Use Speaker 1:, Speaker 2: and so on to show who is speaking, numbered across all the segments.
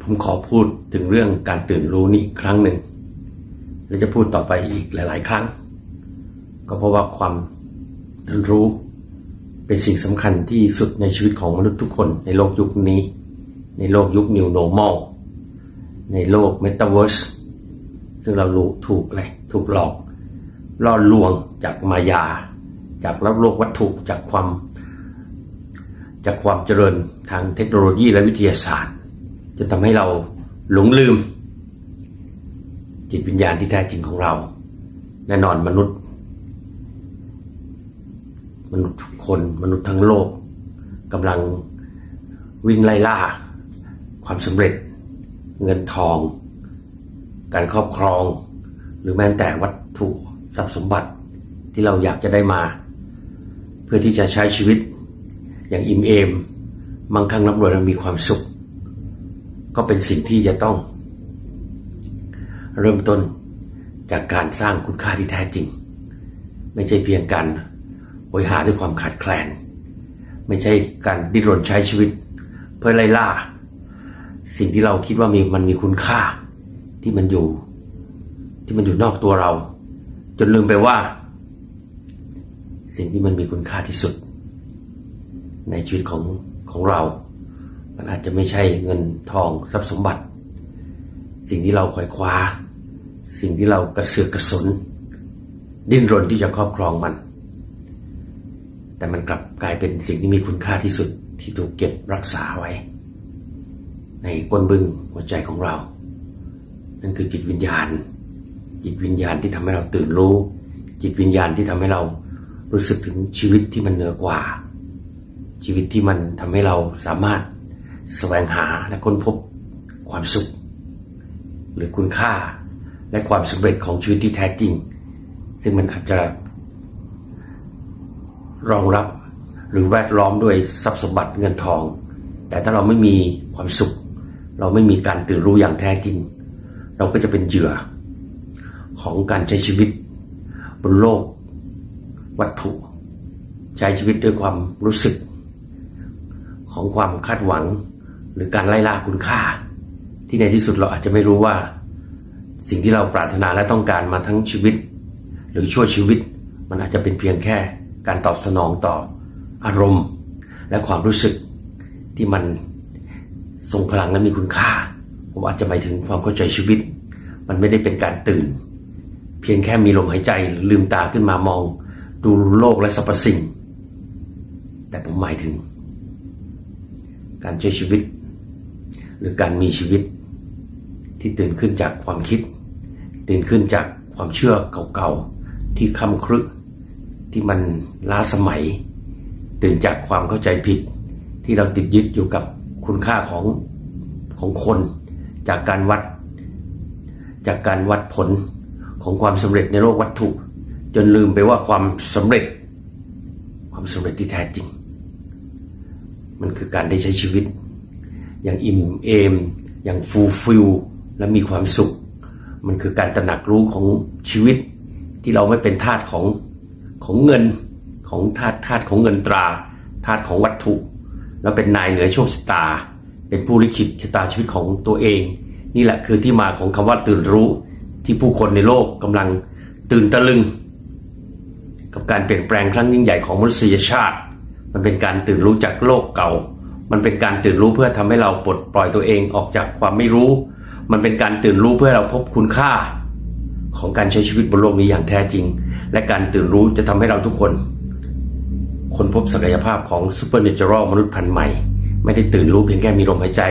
Speaker 1: ผมขอพูดถึงเรื่องการตื่นรู้นี้อีกครั้งหนึ่ง และจะพูดต่อไปอีกหลาย ๆ ครั้ง ก็เพราะว่าความตื่นรู้เป็นสิ่งสำคัญที่สุดในชีวิตของมนุษย์ทุกคนในโลกยุคนี้ ในโลกยุค New Normal ในโลก Metaverse ซึ่งเรารู้ถูกอะไรถูกหลอกล่อลวงจากมายา จากรับโลกวัตถุจากความ จากความเจริญทางเทคโนโลยีและวิทยาศาสตร์ จนทำให้เราหลงลืม จิตวิญญาณที่แท้จริงของเรา แน่นอนมนุษย์ มนุษย์ทุกคนมนุษย์ทั้งโลกกำลังวิ่งไล่ล่า ความสำเร็จ เงินทอง การครอบครอง หรือแม้แต่วัตถุทรัพย์สมบัติที่เราอยากจะได้มา เพื่อที่จะใช้ชีวิตอย่างอิ่มเอมมั่งคั่งร่ำรวยและมีความสุข ก็เป็นสิ่งที่จะต้อง เริ่มต้นจากการสร้างคุณค่าที่แท้จริง ไม่ใช่เพียงการบริหารด้วยความขาดแคลน ไม่ใช่การดิ้นรนใช้ชีวิต เพื่อไล่ล่า สิ่งที่เราคิดว่ามีมันมีคุณค่าที่มันอยู่ ที่มันอยู่นอกตัวเรา จนลืมไปว่า สิ่งที่มันมีคุณค่าที่สุด ในชีวิตของของเรา มันอาจจะไม่ใช่เงินทองทรัพย์สมบัติ สิ่งที่เราคอยคว้า สิ่งที่เรากระเสือกกระสน ดิ้นรนที่จะครอบครองมัน แต่มันกลับกลายเป็นสิ่งที่มีคุณค่าที่สุดที่ถูกเก็บรักษาไว้ ในก้นบึ้งหัวใจของเรา นั่นคือจิตวิญญาณ จิตวิญญาณที่ทำให้เราตื่นรู้ จิตวิญญาณที่ทำให้เรารู้สึกถึงชีวิตที่มันเหนือกว่า ชีวิตที่มันทำให้เราสามารถ แสวงหาและค้นพบความสุข หรือคุณค่าและความสำเร็จของชีวิตที่แท้จริง ซึ่งมันอาจจะ รองรับหรือแวดล้อมด้วยทรัพย์สมบัติเงินทอง แต่ถ้าเราไม่มีความสุข เราไม่มีการตื่นรู้อย่างแท้จริง เราก็จะเป็นเหยื่อ ของการใช้ชีวิต บนโลก วัตถุ ใช้ชีวิตด้วยความรู้สึก ของความคาดหวัง หรือการไล่ล่าคุณค่า ที่ในที่สุดเราอาจจะไม่รู้ว่า สิ่งที่เราปรารถนาและต้องการมาทั้งชีวิต หรือชั่วชีวิต มันอาจจะเป็นเพียงแค่การตอบสนองต่ออารมณ์ และความรู้สึกที่มันทรงพลังและมีคุณค่า ผมอาจจะหมายถึงความเข้าใจชีวิต มันไม่ได้เป็นการตื่น เพียงแค่มีลมหายใจลืมตาขึ้นมามอง ดูโลกและสรรพสิ่ง แต่ผมหมายถึง การใช้ชีวิต หรือการมีชีวิต ที่ตื่นขึ้นจากความคิด ตื่นขึ้นจากความเชื่อเก่าๆที่คำครึที่มันล้าสมัย ตื่นจากความเข้าใจผิด ที่เราติดยึดอยู่กับคุณค่าของของคน จากการวัด จากการวัดผลของความสำเร็จในโลกวัตถุ จนลืมไปว่าความสำเร็จ ความสำเร็จที่แท้จริง มันคือการได้ใช้ชีวิต อย่างอิ่มเอม อย่างฟูลฟิลและมีความสุข มันคือการตระหนักรู้ของชีวิต ที่เราไม่เป็นทาสของของเงินของธาตุธาตุของเงินตราธาตุของวัตถุ แล้วเป็นนายเหนือโชคชะตา เป็นผู้ลิขิตชะตาชีวิตของตัวเอง นี่แหละคือที่มาของคำว่าตื่นรู้ที่ผู้คนในโลกกำลังตื่นตะลึง กับการเปลี่ยนแปลงครั้งยิ่งใหญ่ของมนุษยชาติ มันเป็นการตื่นรู้จากโลกเก่า มันเป็นการตื่นรู้เพื่อทำให้เราปลดปล่อยตัวเองออกจากความไม่รู้ มันเป็นการตื่นรู้เพื่อเราพบคุณค่า ของการใช้ชีวิตบนโลกนี้อย่างแท้จริง และการตื่นรู้จะทำให้เราทุกคน คนพบศักยภาพของซูเปอร์เนเจอรัลมนุษย์พันธุ์ใหม่ ไม่ได้ตื่นรู้เพียงแค่มีลมหายใจ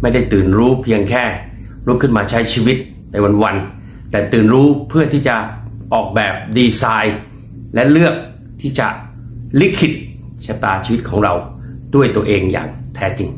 Speaker 1: ไม่ได้ตื่นรู้เพียงแค่ลุกขึ้นมาใช้ชีวิตในวันๆแต่ตื่นรู้เพื่อที่จะออกแบบดีไซน์ และเลือกที่จะลิขิตชะตาชีวิตของเราด้วยตัวเองอย่าง แท้จริง